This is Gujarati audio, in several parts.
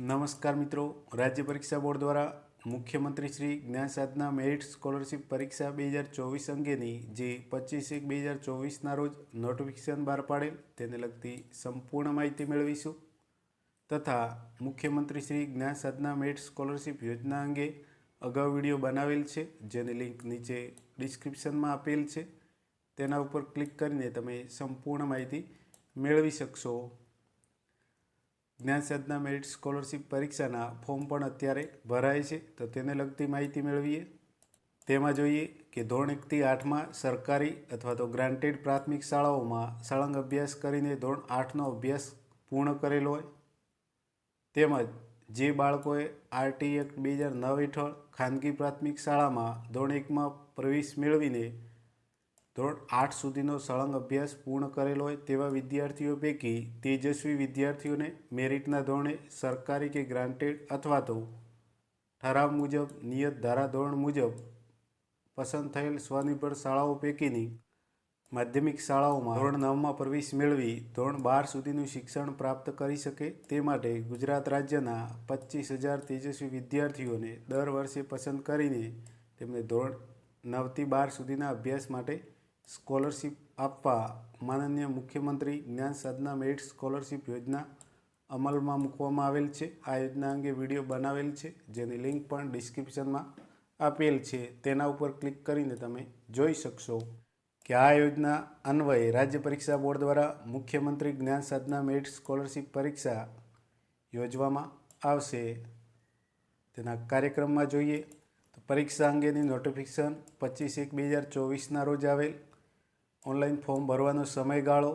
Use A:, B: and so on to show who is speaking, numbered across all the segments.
A: નમસ્કાર મિત્રો. રાજ્ય પરીક્ષા બોર્ડ દ્વારા મુખ્યમંત્રી શ્રી જ્ઞાન સાધના મેરિટ સ્કોલરશીપ પરીક્ષા બે હજાર ચોવીસ અંગેની જે પચીસ એક બે હજાર ચોવીસના રોજ નોટિફિકેશન બહાર પાડેલ, તેને લગતી સંપૂર્ણ માહિતી મેળવીશું. તથા મુખ્યમંત્રી શ્રી જ્ઞાન સાધના મેરિટ સ્કોલરશીપ યોજના અંગે અગાઉ વીડિયો બનાવેલ છે, જેની લિંક નીચે ડિસ્ક્રિપ્શનમાં આપેલ છે. તેના ઉપર ક્લિક કરીને તમે સંપૂર્ણ માહિતી મેળવી શકશો. જ્ઞાન સાધના મેરિટ સ્કોલરશિપ પરીક્ષાના ફોર્મ પણ અત્યારે ભરાય છે. તો તેને લગતી માહિતી મેળવીએ. તેમાં જોઈએ કે ધોરણ એકથી આઠમાં સરકારી અથવા તો ગ્રાન્ટેડ પ્રાથમિક શાળાઓમાં સળંગ અભ્યાસ કરીને ધોરણ આઠનો અભ્યાસ પૂર્ણ કરેલો હોય. તેમજ જે બાળકોએ આરટી એક્ટ બે હજાર નવ હેઠળ ખાનગી પ્રાથમિક શાળામાં ધોરણ એકમાં પ્રવેશ મેળવીને ધોરણ આઠ સુધીનો સળંગ અભ્યાસ પૂર્ણ કરેલો હોય તેવા વિદ્યાર્થીઓ પૈકી તેજસ્વી વિદ્યાર્થીઓને મેરિટના ધોરણે સરકારી કે ગ્રાન્ટેડ અથવા તો ઠરાવ મુજબ, નિયત ધારાધોરણ મુજબ પસંદ થયેલ સ્વનિર્ભર શાળાઓ પૈકીની માધ્યમિક શાળાઓમાં ધોરણ નવમાં પ્રવેશ મેળવી ધોરણ બાર સુધીનું શિક્ષણ પ્રાપ્ત કરી શકે તે માટે ગુજરાત રાજ્યના પચીસ હજાર તેજસ્વી વિદ્યાર્થીઓને દર વર્ષે પસંદ કરીને તેમને ધોરણ નવથી બાર સુધીના અભ્યાસ માટે સ્કોલરશિપ આપવા માનનીય મુખ્યમંત્રી જ્ઞાન સાધના મેરિટ સ્કોલરશિપ યોજના અમલમાં મૂકવામાં આવેલ છે. આ યોજના અંગે વીડિયો બનાવેલ છે, જેની લિંક પણ ડિસ્ક્રિપ્શનમાં આપેલ છે. તેના ઉપર ક્લિક કરીને તમે જોઈ શકશો કે આ યોજના અન્વયે રાજ્ય પરીક્ષા બોર્ડ દ્વારા મુખ્યમંત્રી જ્ઞાન સાધના મેરિટ સ્કોલરશિપ પરીક્ષા યોજવામાં આવશે. તેના કાર્યક્રમમાં જોઈએ તો પરીક્ષા અંગેની નોટિફિકેશન પચીસ એક બે હજાર ચોવીસના રોજ આવેલ ઓનલાઈન ફોર્મ ભરવાનો સમયગાળો,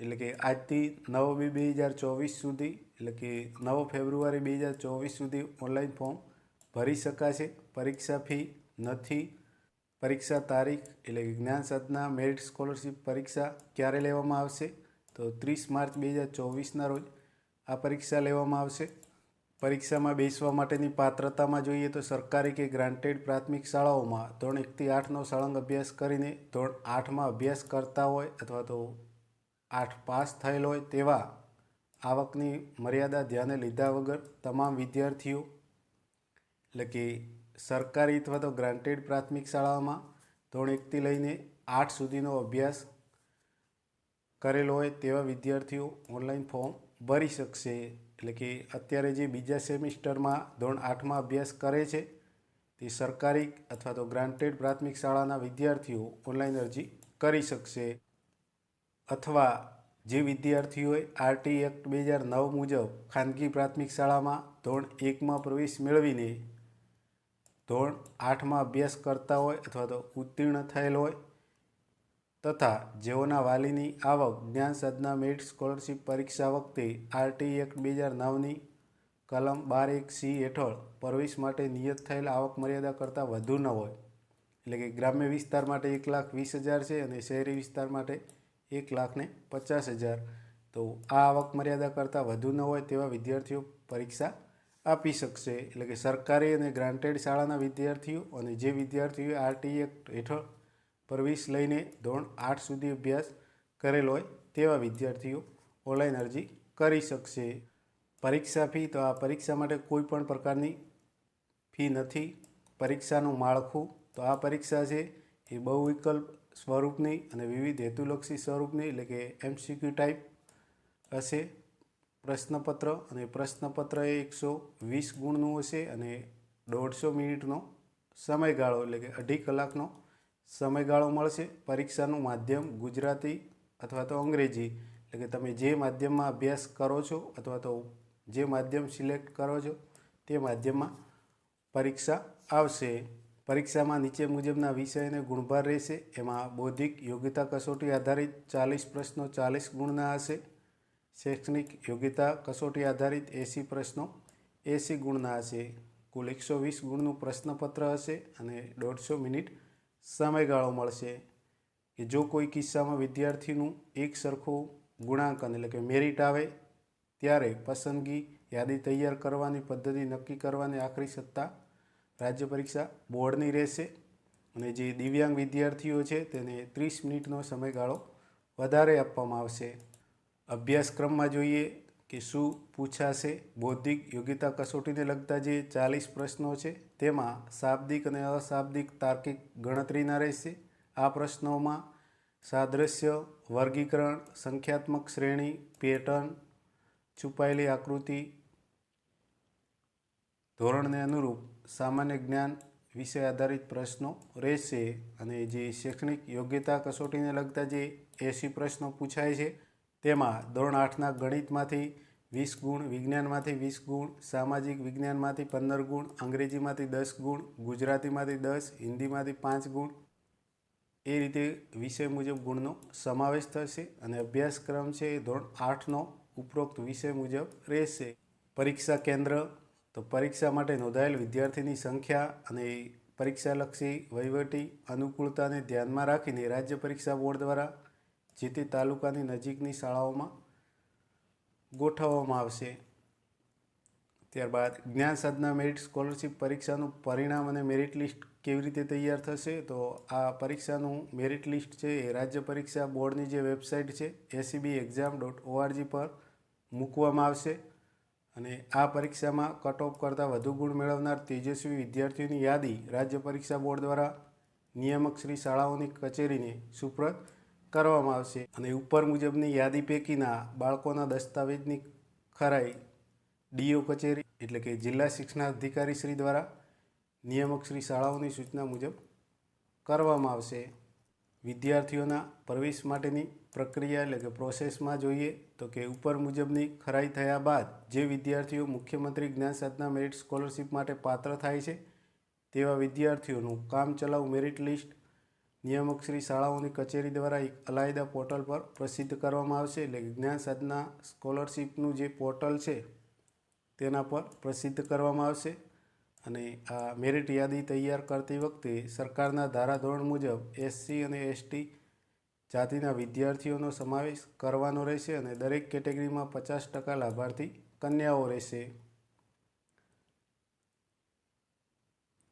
A: એટલે કે આજથી નવ બે બે હજાર ચોવીસ સુધી, એટલે કે નવ ફેબ્રુઆરી બે હજાર ચોવીસ સુધી ઓનલાઈન ફોર્મ ભરી શકાશે. પરીક્ષા ફી નથી. પરીક્ષા તારીખ, એટલે કે જ્ઞાન સાધના, મેરિટ સ્કોલરશીપ પરીક્ષા ક્યારે લેવામાં આવશે? તો ત્રીસ માર્ચ બે હજાર ચોવીસના રોજ આ પરીક્ષા લેવામાં આવશે. પરીક્ષામાં બેસવા માટેની પાત્રતામાં જોઈએ તો સરકારી કે ગ્રાન્ટેડ પ્રાથમિક શાળાઓમાં ધોરણ એકથી આઠનો સળંગ અભ્યાસ કરીને ધોરણ આઠમાં અભ્યાસ કરતા હોય અથવા તો આઠ પાસ થયેલ હોય તેવા આવકની મર્યાદા ધ્યાને લીધા વગર તમામ વિદ્યાર્થીઓ, એટલે કે સરકારી અથવા તો ગ્રાન્ટેડ પ્રાથમિક શાળાઓમાં ધોરણ એકથી લઈને આઠ સુધીનો અભ્યાસ કરેલો હોય તેવા વિદ્યાર્થીઓ ઓનલાઈન ફોર્મ ભરી શકશે. એટલે કે અત્યારે જે બીજા સેમિસ્ટરમાં ધોરણ આઠમાં અભ્યાસ કરે છે, તે સરકારી અથવા તો ગ્રાન્ટેડ પ્રાથમિક શાળાના વિદ્યાર્થીઓ ઓનલાઈન અરજી કરી શકશે. અથવા જે વિદ્યાર્થીઓએ આરટી એક્ટ બે હજાર નવ મુજબ ખાનગી પ્રાથમિક શાળામાં ધોરણ એકમાં પ્રવેશ મેળવીને ધોરણ આઠમાં અભ્યાસ કરતા હોય અથવા તો ઉત્તીર્ણ થયેલ હોય તથા જેઓના વાલીની આવક જ્ઞાન સાધના મેરિટ સ્કોલરશીપ પરીક્ષા વખતે આરટી એક્ટ બે હજાર નવની કલમ બાર એક સી હેઠળ પ્રવેશ માટે નિયત થયેલ આવક મર્યાદા કરતાં વધુ ન હોય. એટલે કે ગ્રામ્ય વિસ્તાર માટે એક લાખ વીસ હજાર છે અને શહેરી વિસ્તાર માટે એક લાખને પચાસ હજાર. તો આ આવક મર્યાદા કરતાં વધુ ન હોય તેવા વિદ્યાર્થીઓ પરીક્ષા આપી શકશે. એટલે કે સરકારી અને ગ્રાન્ટેડ શાળાના વિદ્યાર્થીઓ અને જે વિદ્યાર્થીઓએ આરટી એક્ટ હેઠળ પ્રવેશ લઈને ધોરણ આઠ સુધી અભ્યાસ કરેલો હોય તેવા વિદ્યાર્થીઓ ઓનલાઈન અરજી કરી શકશે. પરીક્ષા ફી તો આ પરીક્ષા માટે કોઈ પણ પ્રકારની ફી નથી. પરીક્ષાનું માળખું તો આ પરીક્ષા છે. એ બહુ વિકલ્પ સ્વરૂપની અને વિવિધ હેતુલક્ષી સ્વરૂપની એટલે કે એમસીક્યુ ટાઈપ હશે. પ્રશ્નપત્ર અને પ્રશ્નપત્ર એ એકસો વીસ ગુણનું હશે અને દોઢસો મિનિટનો સમયગાળો એટલે કે અઢી કલાકનો સમયગાળો મળશે. પરીક્ષાનું માધ્યમ ગુજરાતી અથવા તો અંગ્રેજી. એટલે કે તમે જે માધ્યમમાં અભ્યાસ કરો છો અથવા તો જે માધ્યમ સિલેક્ટ કરો છો તે માધ્યમમાં પરીક્ષા આવશે. પરીક્ષામાં નીચે મુજબના વિષયને ગુણભાર રહેશે. એમાં બૌદ્ધિક યોગ્યતા કસોટી આધારિત ચાલીસ પ્રશ્નો ચાલીસ ગુણના હશે. શૈક્ષણિક યોગ્યતા કસોટી આધારિત એંસી પ્રશ્નો એંસી ગુણના હશે. કુલ એકસો વીસ ગુણનું પ્રશ્નપત્ર હશે અને દોઢસો મિનિટ સમયગાળો મળશે કે જો કોઈ કિસ્સામાં વિદ્યાર્થીનું એક સરખું ગુણાંકન એટલે કે મેરિટ આવે, ત્યારે પસંદગી યાદી તૈયાર કરવાની પદ્ધતિ નક્કી કરવાની આખરી સત્તા રાજ્ય પરીક્ષા બોર્ડની રહેશે. અને જે દિવ્યાંગ વિદ્યાર્થીઓ છે, તેને ત્રીસ મિનિટનો સમયગાળો વધારે આપવામાં આવશે. અભ્યાસક્રમમાં જોઈએ કે શું પૂછાશે? બૌદ્ધિક યોગ્યતા કસોટીને લગતા જે ચાલીસ પ્રશ્નો છે, તેમાં શાબ્દિક અને અશાબ્દિક તાર્કિક ગણતરીના રહેશે. આ પ્રશ્નોમાં સાદ્રશ્ય, વર્ગીકરણ, સંખ્યાત્મક શ્રેણી, પેટર્ન, છુપાયેલી આકૃતિ, ધોરણને અનુરૂપ સામાન્ય જ્ઞાન વિષય આધારિત પ્રશ્નો રહેશે. અને જે શૈક્ષણિક યોગ્યતા કસોટીને લગતા જે એંસી પ્રશ્નો પૂછાય છે તેમાં ધોરણ આઠના ગણિતમાંથી વીસ ગુણ, વિજ્ઞાનમાંથી વીસ ગુણ, સામાજિક વિજ્ઞાનમાંથી પંદર ગુણ, અંગ્રેજીમાંથી દસ ગુણ, ગુજરાતીમાંથી દસ, હિન્દીમાંથી પાંચ ગુણ. એ રીતે વિષય મુજબ ગુણનો સમાવેશ થશે અને અભ્યાસક્રમ છે એ ધોરણ આઠનો ઉપરોક્ત વિષય મુજબ રહેશે. પરીક્ષા કેન્દ્ર, તો પરીક્ષા માટે નોંધાયેલ વિદ્યાર્થીની સંખ્યા અને પરીક્ષાલક્ષી વહીવટી અનુકૂળતાને ધ્યાનમાં રાખીને રાજ્ય પરીક્ષા બોર્ડ દ્વારા જે તે તાલુકાની નજીકની શાળાઓમાં ગોઠવવામાં આવશે. ત્યારબાદ જ્ઞાન સાધના મેરિટ સ્કોલરશિપ પરીક્ષાનું પરિણામ અને મેરિટ લિસ્ટ કેવી રીતે તૈયાર થશે, તો આ પરીક્ષાનું મેરિટ લિસ્ટ છે એ રાજ્ય પરીક્ષા બોર્ડની જે વેબસાઇટ છે એસીબી એક્ઝામ ડોટ ઓઆરજી પર મૂકવામાં આવશે. અને આ પરીક્ષામાં કટ ઓફ કરતાં વધુ ગુણ મેળવનાર તેજસ્વી વિદ્યાર્થીઓની યાદી રાજ્ય પરીક્ષા બોર્ડ દ્વારા નિયામક શ્રી શાળાઓની કચેરીને સુપ્રત કરવામાં આવશે. અને ઉપર મુજબની યાદી પૈકીના બાળકોના દસ્તાવેજની ખરાઈ ડીઓ કચેરી એટલે કે જિલ્લા શિક્ષણાધિકારી શ્રી દ્વારા નિયામક શ્રી શાળાઓની સૂચના મુજબ કરવામાં આવશે. વિદ્યાર્થીઓના પ્રવેશ માટેની પ્રક્રિયા એટલે કે પ્રોસેસમાં જોઈએ તો કે ઉપર મુજબની ખરાઈ થયા બાદ જે વિદ્યાર્થીઓ મુખ્યમંત્રી જ્ઞાન સાધના મેરિટ સ્કોલરશિપ માટે પાત્ર થાય છે તેવા વિદ્યાર્થીઓનું કામચલાઉ મેરિટ લિસ્ટ નિયામક શ્રી શાળાઓની કચેરી દ્વારા એક અલાયદા પોર્ટલ પર પ્રસિદ્ધ કરવામાં આવશે એટલે જ્ઞાન સાધના સ્કોલરશિપનું જે પોર્ટલ છે, તેના પર પ્રસિદ્ધ કરવામાં આવશે. અને આ મેરિટ યાદી તૈયાર કરતી વખતે સરકારના ધારાધોરણ મુજબ એસસી અને એસટી જાતિના વિદ્યાર્થીઓનો સમાવેશ કરવાનો રહેશે અને દરેક કેટેગરીમાં પચાસ ટકા લાભાર્થી કન્યાઓ રહેશે.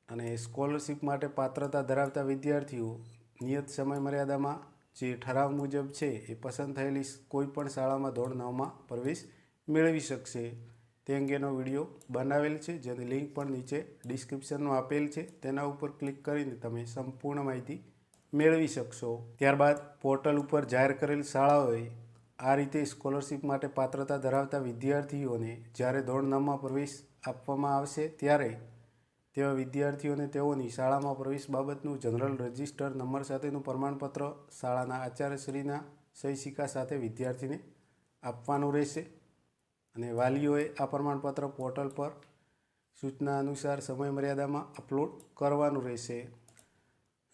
A: અને સ્કોલરશીપ માટે પાત્રતા ધરાવતા વિદ્યાર્થીઓ નિયત સમય મર્યાદામાં જે ઠરાવ મુજબ છે એ પસંદ થયેલી કોઈપણ શાળામાં ધોરણ નવમાં પ્રવેશ મેળવી શકશે. તે અંગેનો વીડિયો બનાવેલ છે, જેની લિંક પણ નીચે ડિસ્ક્રિપ્શનમાં આપેલ છે. તેના ઉપર ક્લિક કરીને તમે સંપૂર્ણ માહિતી મેળવી શકશો. ત્યારબાદ પોર્ટલ ઉપર જાહેર કરેલ શાળાઓએ આ રીતે સ્કોલરશિપ માટે પાત્રતા ધરાવતા વિદ્યાર્થીઓને જ્યારે ધોરણ નવમાં પ્રવેશ આપવામાં આવશે ત્યારે તેવા વિદ્યાર્થીઓને તેઓની શાળામાં પ્રવેશ બાબતનું જનરલ રજિસ્ટર નંબર સાથેનું પ્રમાણપત્ર શાળાના આચાર્યશ્રીના સહી સિક્કા સાથે વિદ્યાર્થીને આપવાનું રહેશે. અને વાલીઓએ આ પ્રમાણપત્ર પોર્ટલ પર સૂચના અનુસાર સમય મર્યાદામાં અપલોડ કરવાનું રહેશે.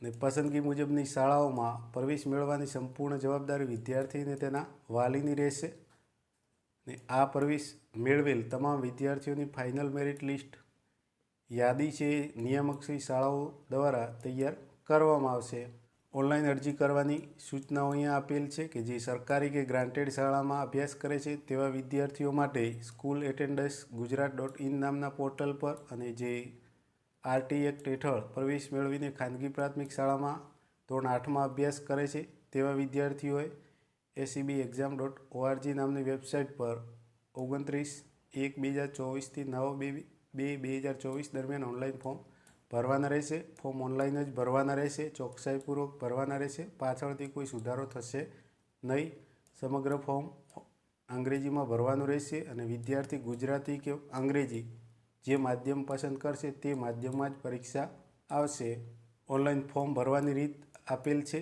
A: અને પસંદગી મુજબની શાળાઓમાં પ્રવેશ મેળવવાની સંપૂર્ણ જવાબદારી વિદ્યાર્થીને તેના વાલીની રહેશે. ને આ પ્રવેશ મેળવેલ તમામ વિદ્યાર્થીઓની ફાઇનલ મેરિટ લિસ્ટ યાદી છે નિયામકશ્રી શાળાઓ દ્વારા તૈયાર કરવામાં આવશે. ઓનલાઈન અરજી કરવાની સૂચનાઓ અહીંયા આપેલ છે કે જે સરકારી કે ગ્રાન્ટેડ શાળામાં અભ્યાસ કરે છે તેવા વિદ્યાર્થીઓ માટે school attendance Gujarat dot in નામના પોર્ટલ પર અને જે આરટી એક્ટ હેઠળ પ્રવેશ મેળવીને ખાનગી પ્રાથમિક શાળામાં ધોરણ આઠમાં અભ્યાસ કરે છે તેવા વિદ્યાર્થીઓએ એસીબી એક્ઝામ ડોટ ઓઆરજી નામની વેબસાઇટ પર ઓગણત્રીસ એક બે હજાર ચોવીસથી નવ બે બે બે હજાર ચોવીસ દરમિયાન ઓનલાઈન ફોર્મ ભરવાના રહેશે. ફોર્મ ઓનલાઈન જ ભરવાના રહેશે. ચોકસાઈપૂર્વક ભરવાના રહેશે. પાછળથી કોઈ સુધારો થશે નહીં. સમગ્ર ફોર્મ અંગ્રેજીમાં ભરવાનું રહેશે અને વિદ્યાર્થી ગુજરાતી કે અંગ્રેજી જે માધ્યમ પસંદ કરશે તે માધ્યમમાં જ પરીક્ષા આવશે. ઓનલાઈન ફોર્મ ભરવાની રીત આપેલ છે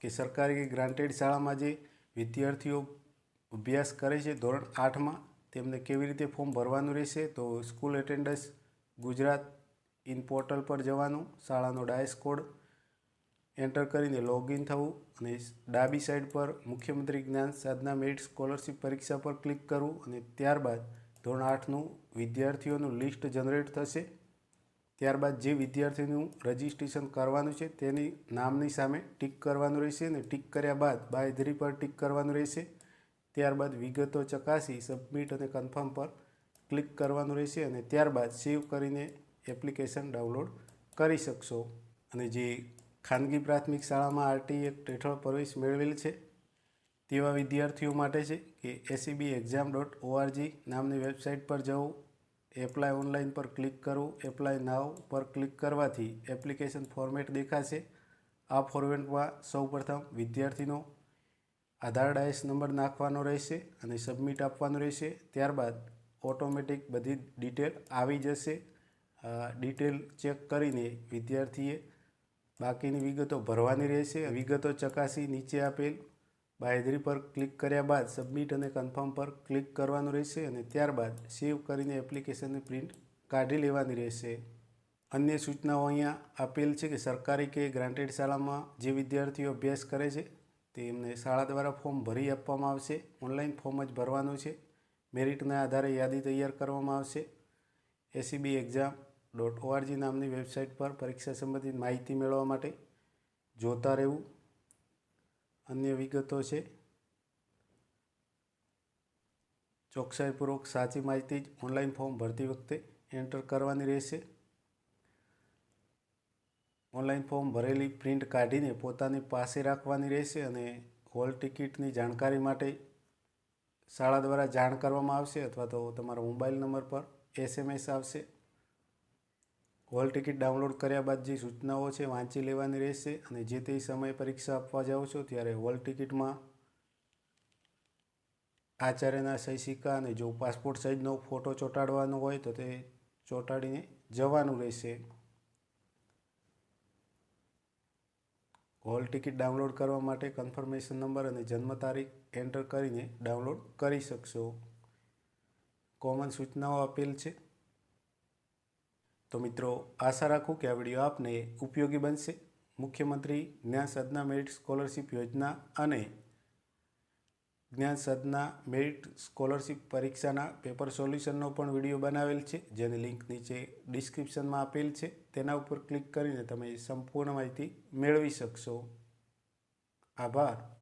A: કે સરકારી ગ્રાન્ટેડ શાળામાં જે વિદ્યાર્થીઓ અભ્યાસ કરે છે ધોરણ આઠમાં તેમને કેવી રીતે ફોર્મ ભરવાનું રહેશે, તો school attendance Gujarat in portal પર જવાનું, શાળાનો ડાયસ કોડ એન્ટર કરીને લોગિન થવું અને ડાબી સાઈડ પર મુખ્યમંત્રી જ્ઞાન સાધના મેરિટ સ્કોલરશિપ પરીક્ષા પર ક્લિક કરવું અને ત્યારબાદ ધોરણ આઠનું વિદ્યાર્થીઓનું લિસ્ટ જનરેટ થશે. ત્યારબાદ જે વિદ્યાર્થીનું રજિસ્ટ્રેશન કરવાનું છે તેની નામની સામે ટીક કરવાનું રહેશે અને ટીક કર્યા બાદ બાયધરી પર ટીક કરવાનું રહેશે. ત્યારબાદ વિગતો ચકાસી સબમિટ અને કન્ફર્મ પર ક્લિક કરવાનું રહેશે અને ત્યારબાદ સેવ કરીને એપ્લિકેશન ડાઉનલોડ કરી શકશો. અને જે ખાનગી પ્રાથમિક શાળામાં આરટી એક્ટ હેઠળ પ્રવેશ મેળવેલ છે, તેવા વિદ્યાર્થીઓ માટે છે કે એસીબી એક્ઝામ ડોટ ઓઆરજી નામની વેબસાઇટ પર જવું એપ્લાય ઓનલાઈન પર ક્લિક કરવું એપ્લાય નાવ પર ક્લિક કરવાથી એપ્લિકેશન ફોર્મેટ દેખાશે. આ ફોર્મેટમાં સૌપ્રથમ વિદ્યાર્થીનો આધાર ડાયસ નંબર નાખવાનો રહેશે અને સબમિટ આપવાનું રહેશે. ત્યારબાદ ઓટોમેટિક બધી ડિટેલ આવી જશે. ડિટેલ ચેક કરીને વિદ્યાર્થીએ બાકીની વિગતો ભરવાની રહેશે. વિગતો ચકાસી નીચે આપેલ બાયદરી પર ક્લિક કર્યા બાદ સબમિટ અને કન્ફર્મ પર ક્લિક કરવાનું રહેશે અને ત્યારબાદ સેવ કરીને એપ્લિકેશનની પ્રિન્ટ કાઢી લેવાની રહેશે. અન્ય સૂચનાઓ અહીંયા આપેલ છે કે સરકારી કે ગ્રાન્ટેડ શાળામાં જે વિદ્યાર્થીઓ અભ્યાસ કરે છે તેમને શાળા દ્વારા ફોર્મ ભરી આપવામાં આવશે. ઓનલાઈન ફોર્મ જ ભરવાનું છે. મેરિટના આધારે યાદી તૈયાર કરવામાં આવશે. એસીબી એક્ઝામ ડોટ ઓઆરજી નામની વેબસાઇટ પર પરીક્ષા સંબંધિત માહિતી મેળવવા માટે જોતા રહેવું. અન્ય વિગતો છે. ચોકસાઈપૂર્વક સાચી માહિતી જ ઓનલાઈન ફોર્મ ભરતી વખતે એન્ટર કરવાની રહેશે. ઓનલાઈન ફોર્મ ભરેલી પ્રિન્ટ કાઢીને પોતાની પાસે રાખવાની રહેશે અને હોલ ટિકિટની જાણકારી માટે શાળા દ્વારા જાણ કરવામાં આવશે અથવા તો તમારા મોબાઈલ નંબર પર એસએમએસ આવશે. હોલ ટિકિટ ડાઉનલોડ કર્યા બાદ જે સૂચનાઓ છે વાંચી લેવાની રહેશે અને જે તે સમયે પરીક્ષા આપવા જાઓ છો ત્યારે હોલ ટિકિટમાં આચાર્યના સહી સિક્કા અને જો પાસપોર્ટ સાઇઝનો ફોટો ચોંટાડવાનો હોય તો તે ચોંટાડીને જવાનું રહેશે. હોલ ટિકિટ ડાઉનલોડ કરવા માટે કન્ફર્મેશન નંબર અને જન્મ તારીખ એન્ટર કરીને ડાઉનલોડ કરી શકશો. કોમન સૂચનાઓ આપેલ છે. તો મિત્રો, આશા રાખું કે આ વીડિયો આપને ઉપયોગી બનશે. મુખ્યમંત્રી જ્ઞાન સાધના મેરિટ સ્કોલરશિપ યોજના અને જ્ઞાન સાધના મેરિટ સ્કોલરશિપ પરીક્ષાના પેપર સોલ્યુશનનો પણ વીડિયો બનાવેલ છે, જેની લિંક નીચે ડિસ્ક્રિપ્શનમાં આપેલ છે. તેના ઉપર ક્લિક કરીને તમે સંપૂર્ણ માહિતી મેળવી શકશો. આભાર.